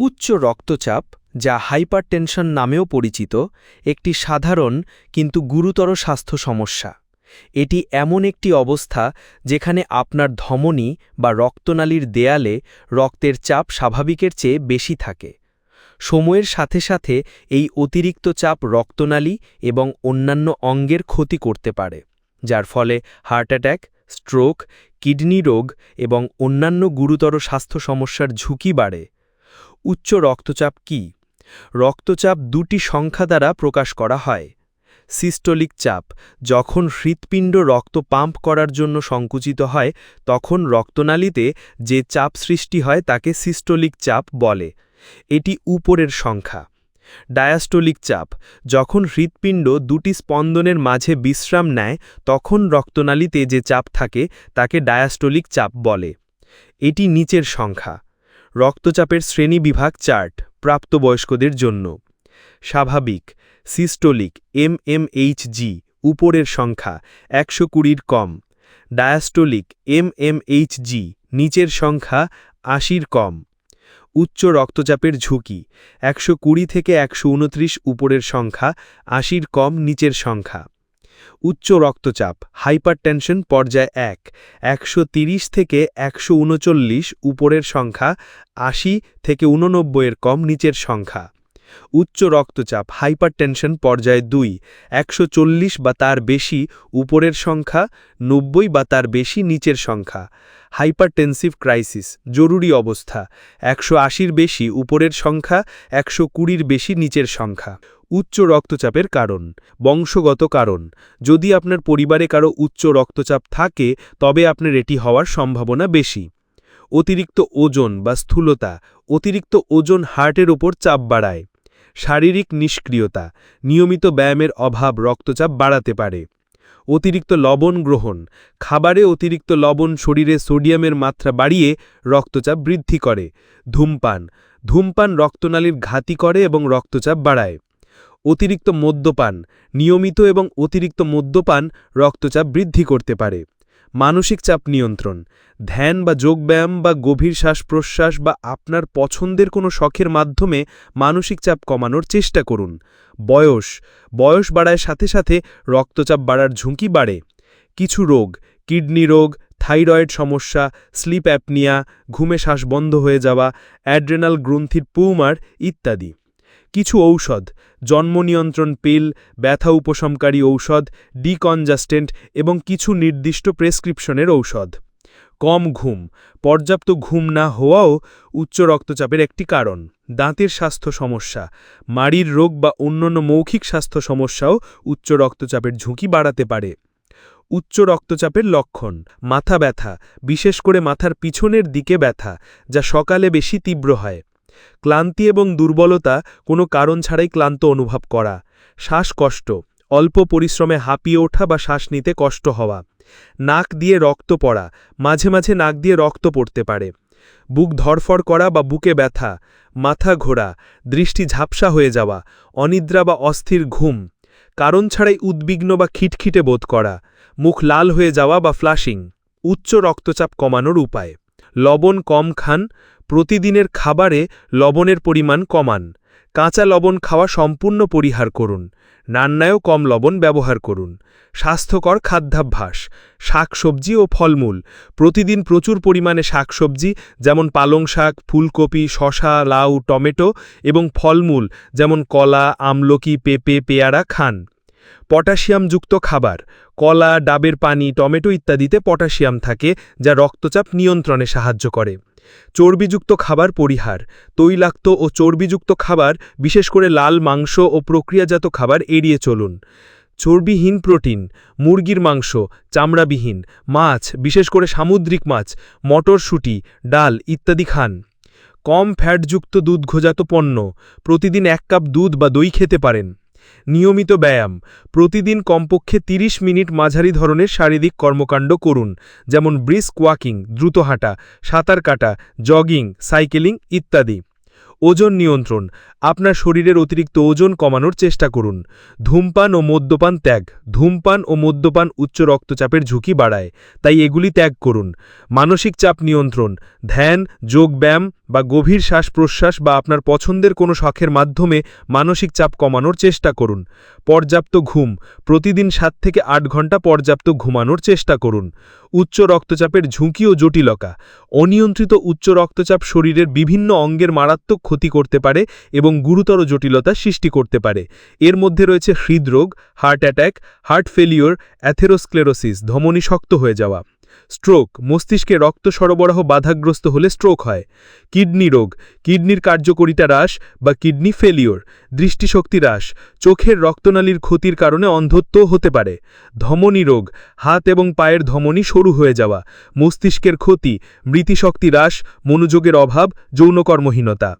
উচ্চ রক্তচাপ, যা হাইপারটেনশন নামেও পরিচিত, একটি সাধারণ কিন্তু গুরুতর স্বাস্থ্য সমস্যা। এটি এমন একটি অবস্থা যেখানে আপনার ধমনী বা রক্তনালীর দেয়ালে রক্তের চাপ স্বাভাবিকের চেয়ে বেশি থাকে। সময়ের সাথে সাথে এই অতিরিক্ত চাপ রক্তনালী এবং অন্যান্য অঙ্গের ক্ষতি করতে পারে, যার ফলে হার্ট অ্যাট্যাক স্ট্রোক, কিডনি রোগ এবং অন্যান্য গুরুতর স্বাস্থ্য সমস্যার ঝুঁকি বাড়ে। উচ্চ রক্তচাপ কি? রক্তচাপ দুটি সংখ্যা দ্বারা প্রকাশ করা হয়। সিস্টোলিক চাপ, যখন হৃৎপিণ্ড রক্ত পাম্প করার জন্য সংকুচিত হয়, তখন রক্তনালীতে যে চাপ সৃষ্টি হয় তাকে সিস্টোলিক চাপ বলে। এটি উপরের সংখ্যা। ডায়াস্টোলিক চাপ, যখন হৃৎপিণ্ড দুটি স্পন্দনের মাঝে বিশ্রাম নেয়, তখন রক্তনালীতে যে চাপ থাকে তাকে ডায়াস্টোলিক চাপ বলে। এটি নিচের সংখ্যা। রক্তচাপের শ্রেণীবিভাগ চার্ট প্রাপ্তবয়স্কদের জন্য। স্বাভাবিক, সিস্টোলিক এমএমএইচজি উপরের সংখ্যা একশো কুড়ির কম। ডায়াস্টোলিক এমএমএইচজি নিচের সংখ্যা আশির কম। উচ্চ রক্তচাপের ঝুঁকি, একশো কুড়ি থেকে একশো উনত্রিশ উপরের সংখ্যা আশির কম, নিচের সংখ্যা। উচ্চ রক্তচাপ, হাইপারটেনশন পর্যায় এক, একশো থেকে একশো উনচল্লিশ উপরের সংখ্যা, আশি থেকে উননব্বইয়ের কম নিচের সংখ্যা। উচ্চ রক্তচাপ, হাইপারটেনশন পর্যায় দুই, একশো চল্লিশ বা তার বেশি উপরের সংখ্যা, নব্বই বা তার বেশি নিচের সংখ্যা। হাইপারটেনসিভ ক্রাইসিস, জরুরি অবস্থা, একশো আশির বেশি উপরের সংখ্যা, একশো কুড়ির বেশি নিচের সংখ্যা। উচ্চ রক্তচাপের কারণ, বংশগত কারণ। যদি আপনার পরিবারে কারও উচ্চ রক্তচাপ থাকে, তবে আপনার এটি হওয়ার সম্ভাবনা বেশি। অতিরিক্ত ওজন বা স্থূলতা, অতিরিক্ত ওজন হার্টের ওপর চাপ বাড়ায়। শারীরিক নিষ্ক্রিয়তা, নিয়মিত ব্যায়ামের অভাব রক্তচাপ বাড়াতে পারে। অতিরিক্ত লবণ গ্রহণ, খাবারে অতিরিক্ত লবণ শরীরে সোডিয়ামের মাত্রা বাড়িয়ে রক্তচাপ বৃদ্ধি করে। ধূমপান ধূমপান রক্তনালীর ঘাতি করে এবং রক্তচাপ বাড়ায়। অতিরিক্ত মদ্যপান, নিয়মিত এবং অতিরিক্ত মদ্যপান রক্তচাপ বৃদ্ধি করতে পারে। মানসিক চাপ নিয়ন্ত্রণ, ধ্যান বা যোগব্যায়াম বা গভীর শ্বাস প্রশ্বাস বা আপনার পছন্দের কোনো শখের মাধ্যমে মানসিক চাপ কমানোর চেষ্টা করুন। বয়স বয়স বাড়ায় সাথে সাথে রক্তচাপ বাড়ার ঝুঁকি বাড়ে। কিছু রোগ, কিডনি রোগ, থাইরয়েড সমস্যা, স্লিপ অ্যাপনিয়া, ঘুমে শ্বাস বন্ধ হয়ে যাওয়া, অ্যাড্রেনাল গ্রন্থির পুমার ইত্যাদি। কিছু ঔষধ, জন্ম নিয়ন্ত্রণ পিল, ব্যথা উপশমকারী ঔষধ, ডিকনজাস্টেন্ট এবং কিছু নির্দিষ্ট প্রেসক্রিপশনের ঔষধ। কম ঘুম, পর্যাপ্ত ঘুম না হওয়াও উচ্চ রক্তচাপের একটি কারণ। দাঁতের স্বাস্থ্য সমস্যা, মাড়ির রোগ বা অন্যান্য মৌখিক স্বাস্থ্য সমস্যাও উচ্চ রক্তচাপের ঝুঁকি বাড়াতে পারে। উচ্চ রক্তচাপের লক্ষণ, মাথা ব্যথা, বিশেষ করে মাথার পিছনের দিকে ব্যথা, যা সকালে বেশি তীব্র হয়। ক্লান্তি এবং দুর্বলতা কোনো কারণ ছাড়াই ক্লান্ত অনুভব করা। শ্বাসকষ্ট অল্প পরিশ্রমে হাঁপিয়ে ওঠা বা শ্বাস নিতে কষ্ট হওয়া। নাক দিয়ে রক্ত পড়া, মাঝে মাঝে নাক দিয়ে রক্ত পড়তে পারে। বুক ধরফর করা বা বুকে ব্যথা, মাথা ঘোরা, দৃষ্টি ঝাপসা হয়ে যাওয়া, অনিদ্রা বা অস্থির ঘুম, কারণ ছাড়াই উদ্বিগ্ন বা খিটখিটে বোধ করা, মুখ লাল হয়ে যাওয়া বা ফ্লাশিং, উচ্চ রক্তচাপ কমানোর উপায়। লবণ কম খান, প্রতিদিনের খাবারে লবণের পরিমাণ কমান। কাঁচা লবণ খাওয়া সম্পূর্ণ পরিহার করুন। রান্নায়ও কম লবণ ব্যবহার করুন। স্বাস্থ্যকর খাদ্যাভ্যাস, শাকসবজি ও ফলমূল। প্রতিদিন প্রচুর পরিমাণে শাকসবজি, যেমন পালং শাক, ফুলকপি শশা লাউ, টমেটো এবং ফলমূল, যেমন কলা, আমলকি, পেঁপে, পেয়ারা খান। পটাশিয়ামযুক্ত খাবার, কলা, ডাবের পানি, টমেটো ইত্যাদিতে পটাশিয়াম থাকে, যা রক্তচাপ নিয়ন্ত্রণে সাহায্য করে। চর্বিযুক্ত খাবার পরিহার, তৈলাক্ত ও চর্বিযুক্ত খাবার, বিশেষ করে লাল মাংস ও প্রক্রিয়াজাত খাবার এড়িয়ে চলুন। চর্বিহীন প্রোটিন, মুরগির মাংস, চামড়াবিহীন, মাছ, বিশেষ করে সামুদ্রিক মাছ, মটরশুঁটি, ডাল ইত্যাদি খান। কম ফ্যাটযুক্ত দুধ ঘোজাত পণ্য, প্রতিদিন এক কাপ দুধ বা দই খেতে পারেন। নিয়মিত ব্যায়াম। প্রতিদিন কমপক্ষে ৩০ মিনিট মাঝারি ধরনের শারীরিক কর্মকাণ্ড করুন, যেমন ব্রিস্ক ওয়াকিং, দ্রুত হাঁটা, সাঁতার কাটা, জগিং, সাইকেলিং ইত্যাদি। ওজন নিয়ন্ত্রণ। আপনার শরীরের অতিরিক্ত ওজন কমানোর চেষ্টা করুন। ধূমপান ও মদ্যপান ত্যাগ। ধূমপান ও মদ্যপান উচ্চ রক্তচাপের ঝুঁকি বাড়ায়, তাই এগুলি ত্যাগ করুন। মানসিক চাপ নিয়ন্ত্রণ। ধ্যান, যোগব্যায়াম বা গভীর শ্বাস প্রশ্বাস বা আপনার পছন্দের কোনো শখের মাধ্যমে মানসিক চাপ কমানোর চেষ্টা করুন। পর্যাপ্ত ঘুম। প্রতিদিন সাত থেকে আট ঘণ্টা পর্যাপ্ত ঘুমানোর চেষ্টা করুন। উচ্চ রক্তচাপের ঝুঁকি ও জটিলতা। অনিয়ন্ত্রিত উচ্চ রক্তচাপ শরীরের বিভিন্ন অঙ্গের মারাত্মক ক্ষতি করতে পারে এবং গুরুতর জটিলতা সৃষ্টি করতে পারে। এর মধ্যে রয়েছে হৃদরোগ, heart attack heart failure, atherosclerosis, ধমনী শক্ত হয়ে যাওয়া। স্ট্রোক, মস্তিষ্কে রক্ত সরবরাহ বাধাগ্রস্ত হলে স্ট্রোক হয়। কিডনি রোগ, কিডনির কার্যকরিতা হ্রাস বা কিডনি ফেলিওর, দৃষ্টিশক্তি হ্রাস, চোখের রক্তনালীর ক্ষতির কারণে অন্ধত্বও হতে পারে। ধমনী রোগ, হাত এবং পায়ের ধমনী সরু হয়ে যাওয়া, মস্তিষ্কের ক্ষতি মৃতিশক্তি হ্রাস, মনোযোগের অভাব, যৌনকর্মহীনতা।